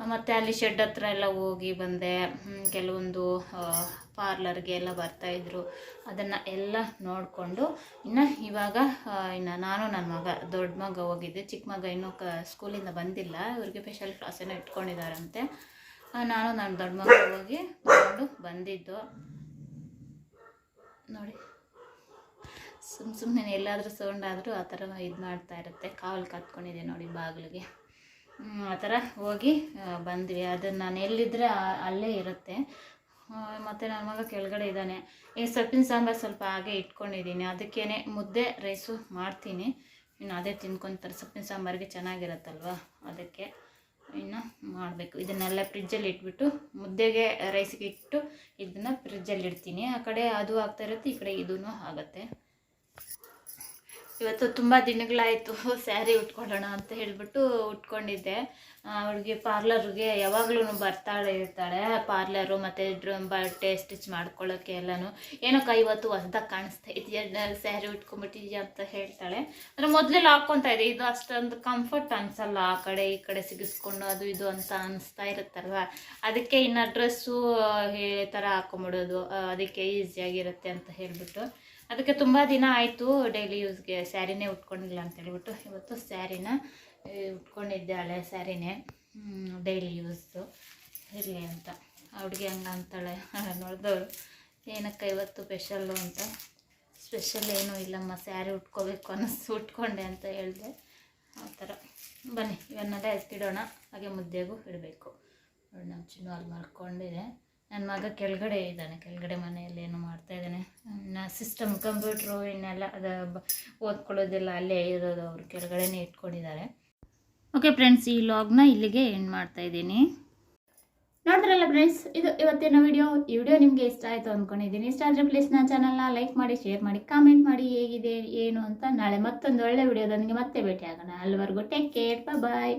ಮತ್ತು ಅಲ್ಲಿ ಶೆಡ್ ಹತ್ರ ಎಲ್ಲ ಹೋಗಿ ಬಂದೆ. ಕೆಲವೊಂದು ಪಾರ್ಲರ್ಗೆ ಎಲ್ಲ ಬರ್ತಾಯಿದ್ರು ಅದನ್ನು ಎಲ್ಲ ನೋಡಿಕೊಂಡು ಇನ್ನು ಇವಾಗ ಇನ್ನು ನಾನು ನನ್ನ ಮಗ ದೊಡ್ಡ ಮಗ ಹೋಗಿದ್ದೆ. ಚಿಕ್ಕ ಮಗ ಇನ್ನೂ ಕ ಸ್ಕೂಲಿಂದ ಬಂದಿಲ್ಲ. ಇವ್ರಿಗೆ ಸ್ಪೆಷಲ್ ಕ್ಲಾಸೇನೋ ಇಟ್ಕೊಂಡಿದ್ದಾರಂತೆ. ನಾನು ನನ್ನ ದೊಡ್ಡ ಮಗ ಹೋಗಿ ತಗೊಂಡು ಬಂದಿದ್ದು. ನೋಡಿ. ಸುಮ್ಮ ಸುಮ್ಮನೆ ಎಲ್ಲಾದರೂ ಸೌಂಡಾದರೂ ಆ ಥರ ಇದು ಮಾಡ್ತಾ ಇರುತ್ತೆ. ಕಾವಲು ಕತ್ಕೊಂಡಿದೆ ನೋಡಿ ಬಾಗಿಲಿಗೆ. ಆ ಥರ ಹೋಗಿ ಬಂದ್ವಿ. ಅದನ್ನು ನಾನು ಎಲ್ಲಿದ್ದರೆ ಅಲ್ಲೇ ಇರುತ್ತೆ. ಮತ್ತು ನನ್ನ ಮಗ ಕೆಳಗಡೆ ಇದ್ದಾನೆ. ಈ ಸೊಪ್ಪಿನ ಸಾಂಬಾರು ಸ್ವಲ್ಪ ಹಾಗೆ ಇಟ್ಕೊಂಡಿದ್ದೀನಿ. ಅದಕ್ಕೇನೆ ಮುದ್ದೆ, ರೈಸು ಮಾಡ್ತೀನಿ. ಇನ್ನು ಅದೇ ತಿನ್ಕೊತಾರೆ ಸೊಪ್ಪಿನ ಸಾಂಬಾರಿಗೆ ಚೆನ್ನಾಗಿರುತ್ತಲ್ವ? ಅದಕ್ಕೆ. ಇನ್ನು ಮಾಡಬೇಕು. ಇದನ್ನೆಲ್ಲ ಫ್ರಿಜ್ಜಲ್ಲಿ ಇಟ್ಬಿಟ್ಟು ಮುದ್ದೆಗೆ ರೈಸ್ಗೆ ಇಟ್ಟು ಇದನ್ನು ಫ್ರಿಜ್ಜಲ್ಲಿ ಇಡ್ತೀನಿ. ಆ ಕಡೆ ಅದು ಆಗ್ತಾ ಇರುತ್ತೆ, ಈ ಕಡೆ ಇದೂ ಆಗುತ್ತೆ. ಇವತ್ತು ತುಂಬ ದಿನಗಳಾಯಿತು ಸ್ಯಾರಿ ಉಟ್ಕೊಳ್ಳೋಣ ಅಂತ ಹೇಳಿಬಿಟ್ಟು ಉಟ್ಕೊಂಡಿದ್ದೆ. ಅವಳಿಗೆ ಪಾರ್ಲರ್ಗೆ ಯಾವಾಗ್ಲೂ ಬರ್ತಾಳೆ ಇರ್ತಾಳೆ, ಪಾರ್ಲರು ಮತ್ತು ಬಟ್ಟೆ ಸ್ಟಿಚ್ ಮಾಡ್ಕೊಳ್ಳೋಕ್ಕೆ ಎಲ್ಲನೂ. ಏನಕ್ಕ ಇವತ್ತು ಹೊಸ್ದಾಗಿ ಕಾಣಿಸ್ತಾ ಇದೆಯಾ ಸ್ಯಾರಿ ಉಟ್ಕೊಂಡ್ಬಿಟ್ಟಿದ್ಯಾ ಅಂತ ಹೇಳ್ತಾಳೆ. ಅಂದರೆ ಮೊದಲೆಲ್ಲ ಹಾಕ್ಕೊತಾ ಇದೆ ಇದು ಅಷ್ಟೊಂದು ಕಂಫರ್ಟ್ ಅನಿಸಲ್ಲ, ಆ ಕಡೆ ಈ ಕಡೆ ಸಿಗಿಸ್ಕೊಂಡು ಅದು ಇದು ಅಂತ ಅನಿಸ್ತಾ ಇರುತ್ತಲ್ವ? ಅದಕ್ಕೆ ಇನ್ನು ಡ್ರೆಸ್ಸು ಈ ಥರ ಹಾಕೊಂಬಿಡೋದು ಅದಕ್ಕೆ ಈಸಿಯಾಗಿರುತ್ತೆ ಅಂತ ಹೇಳಿಬಿಟ್ಟು. ಅದಕ್ಕೆ ತುಂಬ ದಿನ ಆಯಿತು ಡೈಲಿ ಯೂಸ್ಗೆ ಸ್ಯಾರಿನೇ ಉಟ್ಕೊಂಡಿಲ್ಲ ಅಂತ ಹೇಳ್ಬಿಟ್ಟು. ಇವತ್ತು ಸ್ಯಾರಿನ ಉಟ್ಕೊಂಡಿದ್ದೆ ಹಳೆ ಸ್ಯಾರಿನೇ. ಡೈಲಿ ಯೂಸು ಇರಲಿ ಅಂತ. ಅವ್ಳಿಗೆ ಹಂಗೆ ಅಂತಾಳೆ. ನೋಡಿದವಳು. ಏನಕ್ಕ ಇವತ್ತು ಸ್ಪೆಷಲ್ಲು ಅಂತ. ಸ್ಪೆಷಲ್ ಏನೂ ಇಲ್ಲಮ್ಮ, ಸ್ಯಾರಿ ಉಟ್ಕೋಬೇಕು ಅನ್ನಿಸ್ತು. ಉಟ್ಕೊಂಡೆ ಅಂತ ಹೇಳಿದೆ. ಆ ಥರ. ಬನ್ನಿ, ಇವನ್ನೆಲ್ಲ ಎತ್ತಿಡೋಣ. ಹಾಗೆ ಮುದ್ದೆಗೂ ಇಡಬೇಕು. ನೋಡಿ, ನಮ್ಮ ಚಿನ್ನು ಅಲ್ಲಿ ಮಾಡ್ಕೊಂಡಿದೆ. ನನ್ನ ಮಗ ಕೆಳಗಡೆ ಇದ್ದಾನೆ, ಕೆಳಗಡೆ ಮನೆಯಲ್ಲಿ ಏನು ಮಾಡ್ತಾ ಇದ್ದಾನೆ. ಇನ್ನು ಸಿಸ್ಟಮ್ ಕಂಪ್ಯೂಟ್ರು ಇನ್ನೆಲ್ಲ ಅದು ಓದ್ಕೊಳ್ಳೋದೆಲ್ಲ ಅಲ್ಲೇ ಇರೋದು ಅವರು, ಕೆಳಗಡೆನೇ ಇಟ್ಕೊಂಡಿದ್ದಾರೆ. ಓಕೆ ಫ್ರೆಂಡ್ಸ್ ಈ ಲಾಗ್ನ ಇಲ್ಲಿಗೆ ಎಂಡ್ ಮಾಡ್ತಾ ಇದ್ದೀನಿ. ನೋಡಿದ್ರಲ್ಲ ಫ್ರೆಂಡ್ಸ್ ಇದು ಇವತ್ತಿನ ವಿಡಿಯೋ ಈ ವಿಡಿಯೋ ನಿಮಗೆ ಇಷ್ಟ ಆಯಿತು ಅಂದ್ಕೊಂಡಿದ್ದೀನಿ ಇಷ್ಟ ಆದರೆ ಪ್ಲೀಸ್ ನನ್ನ ಚಾನಲ್ನ ಲೈಕ್ ಮಾಡಿ ಶೇರ್ ಮಾಡಿ ಕಾಮೆಂಟ್ ಮಾಡಿ, ಹೇಗಿದೆ, ಏನು ಅಂತ ನಾಳೆ ಮತ್ತೊಂದು ಒಳ್ಳೆ ವಿಡಿಯೋದೊಂದಿಗೆ ಮತ್ತೆ ಭೇಟಿ ಆಗೋಣ ಅಲ್ಲಿವರೆಗೂ ಟೇಕ್ ಕೇರ್ ಬಾಯ್